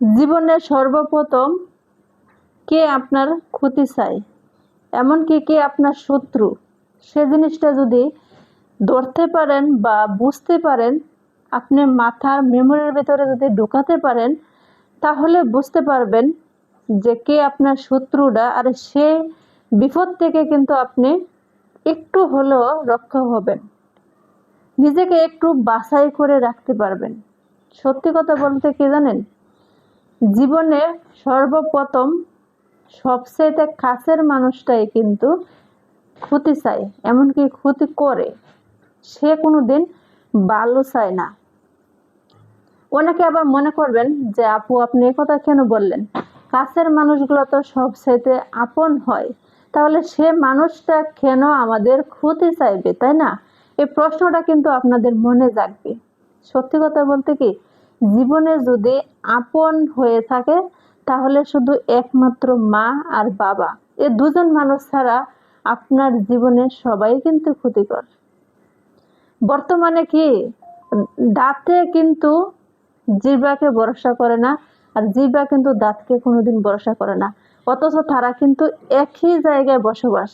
জীবনে সর্বপ্রথম কে আপনার ক্ষতি চায়? এমনকি কে আপনার শত্রু? সে জিনিসটা যদি ধরতে পারেন বা বুঝতে পারেন, আপনি মাথার মেমোরির ভেতরে যদি ঢোকাতে পারেন, তাহলে বুঝতে পারবেন যে কে আপনার শত্রুটা আর সে বিপদ থেকে কিন্তু আপনি একটু হলেও রক্ষা হবেন। নিজেকে একটু বাছাই করে রাখতে পারবেন। সত্যি কথা বলতে কি জানেন? জীবনে সর্বপ্রথম সবচেয়ে কাছের মানুষটাই কিন্তু ক্ষতি চায়, এমনকি ক্ষতি করে। সে কোনো দিন ভালো চায় না। অনেকে আবার মনে করবেন যে, আপু, আপনি কথা কেন বললেন? কাছের মানুষগুলো তো সবচাইতে আপন হয়। তাহলে সে মানুষটা কেন আমাদের ক্ষতি চাইবে, তাই না? এই প্রশ্নটা কিন্তু আপনাদের মনে জাগবে। সত্যি কথা বলতে কি জীবনে যদি আপন হয়ে থাকে, তাহলে শুধু একমাত্র মা আর বাবা। এ দুজন মানুষ ছাড়া আপনার জীবনে সবাই কিন্তু ক্ষতিকর। বর্তমানে কি দাঁতে কিন্তু জিব্রাকে ভরসা করে না, আর জিব্রা কিন্তু দাঁতকে কোনোদিন ভরসা করে না। অথচ তারা কিন্তু একই জায়গায় বসবাস।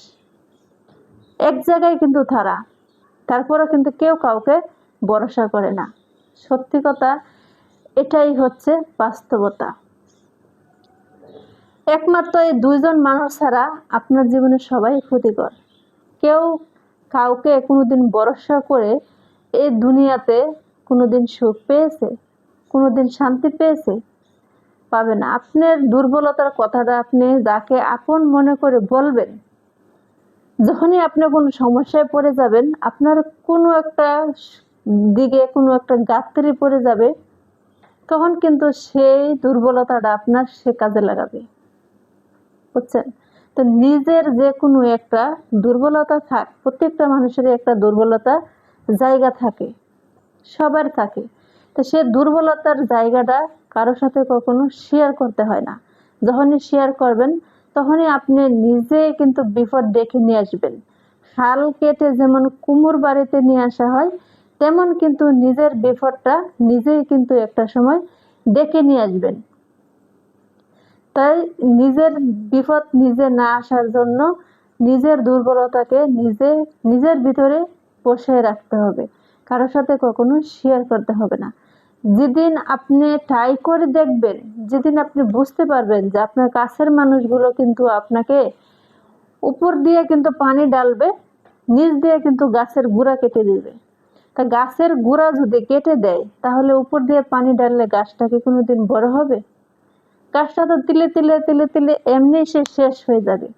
এক জায়গায় কিন্তু তারা, তারপরেও কিন্তু কেউ কাউকে ভরসা করে না। সত্যি কথা এটাই হচ্ছে বাস্তবতা। একমাত্র এই দুইজন মানুষ ছাড়া আপনার জীবনে সবাই ক্ষতিকর। কেউ কাউকে কোনোদিন ভরসা করে এই দুনিয়াতে কোনোদিন সুখ পেয়েছে, কোনোদিন শান্তি পেয়েছে, পাবে না। আপনার দুর্বলতার কথাটা আপনি যাকে আপন মনে করে বলবেন, যখনই আপনি কোনো সমস্যায় পড়ে যাবেন, আপনার কোনো একটা দিকে কোনো একটা গাত্রি পড়ে যাবে তখন কিন্তু সেই দুর্বলতাটা আপনার সে কাজে লাগাবে। বুঝছেন? তো নিজের যে কোনো একটা দুর্বলতা থাক, প্রত্যেকটা মানুষেরই একটা দুর্বলতা জায়গা থাকে, সবার থাকে। তো সে দুর্বলতার জায়গাটা কারোর সাথে কখনো শেয়ার করতে হয় না। যখনই শেয়ার করবেন, তখনই আপনি নিজে কিন্তু বিপদ ডেকে নিয়ে আসবেন। খাল কেটে যেমন কুমোর বাড়িতে নিয়ে আসা হয় তেমন কিন্তু নিজের বিপদটা নিজেই কিন্তু একটা সময় ডেকে নিয়ে আসবেন। তাই নিজের বিপদ নিজে না আসার জন্য নিজের দুর্বলতাকে নিজে, নিজের ভিতরে বসে রাখতে হবে। কারোর সাথে কখনো শেয়ার করতে হবে না। যেদিন আপনি ট্রাই করে দেখবেন, যেদিন আপনি বুঝতে পারবেন যে আপনার কাছের মানুষগুলো কিন্তু আপনাকে উপর দিয়ে কিন্তু পানি ডালবে নিচ দিয়ে কিন্তু গাছের গুঁড়া কেটে দিবে। তা গাছের গুঁড়া যদি কেটে দেয়, তাহলে উপর দিয়ে পানি ডাললে গাছটা কি কোনোদিন বড় হবে? গাছটা তো তিলে তিলে তিলে তিলে এমনি সে শেষ হয়ে যাবে।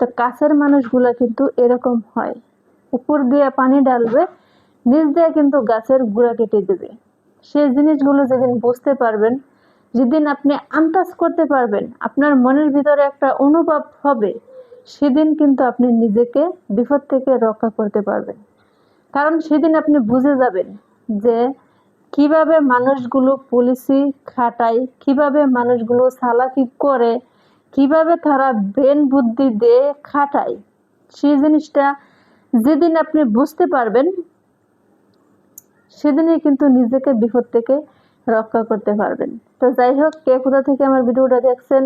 তো কাছের মানুষগুলো কিন্তু এরকম হয়। উপর দিয়ে পানি ডালবে নিচ দিয়ে কিন্তু গাছের গুঁড়া কেটে দেবে। সেই জিনিসগুলো যেদিন বুঝতে পারবেন, যেদিন আপনি আন্দাজ করতে পারবেন, আপনার মনের ভিতরে একটা অনুভব হবে, সেদিন কিন্তু আপনি নিজেকে বিপদ থেকে রক্ষা করতে পারবেন। কারণ সেদিন আপনি বুঝে যাবেন যে কীভাবে মানুষগুলো পুলিশি খাটায়, কীভাবে মানুষগুলো সালাকি করে, কীভাবে তারা ব্রেন বুদ্ধি দিয়ে খাটায়। সেই জিনিসটা যেদিন আপনি বুঝতে পারবেন, সেদিনই কিন্তু নিজেকে বিপদ থেকে রক্ষা করতে পারবেন। তো যাই হোক, কে কোথা থেকে আমার ভিডিওটা দেখছেন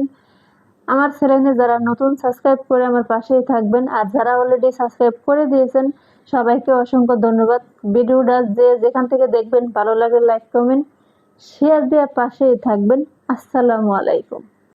আমার চ্যানেলে যারা নতুন সাবস্ক্রাইব করে আমার পাশেই থাকবেন, আর যারা অলরেডি সাবস্ক্রাইব করে দিয়েছেন, সবাইকে অসংখ্য ধন্যবাদ। ভিডিওটা যে যেখান থেকে দেখবেন, ভালো লাগে লাইক কমেন্ট শেয়ার দেওয়ার পাশেই থাকবেন। আসসালামু আলাইকুম।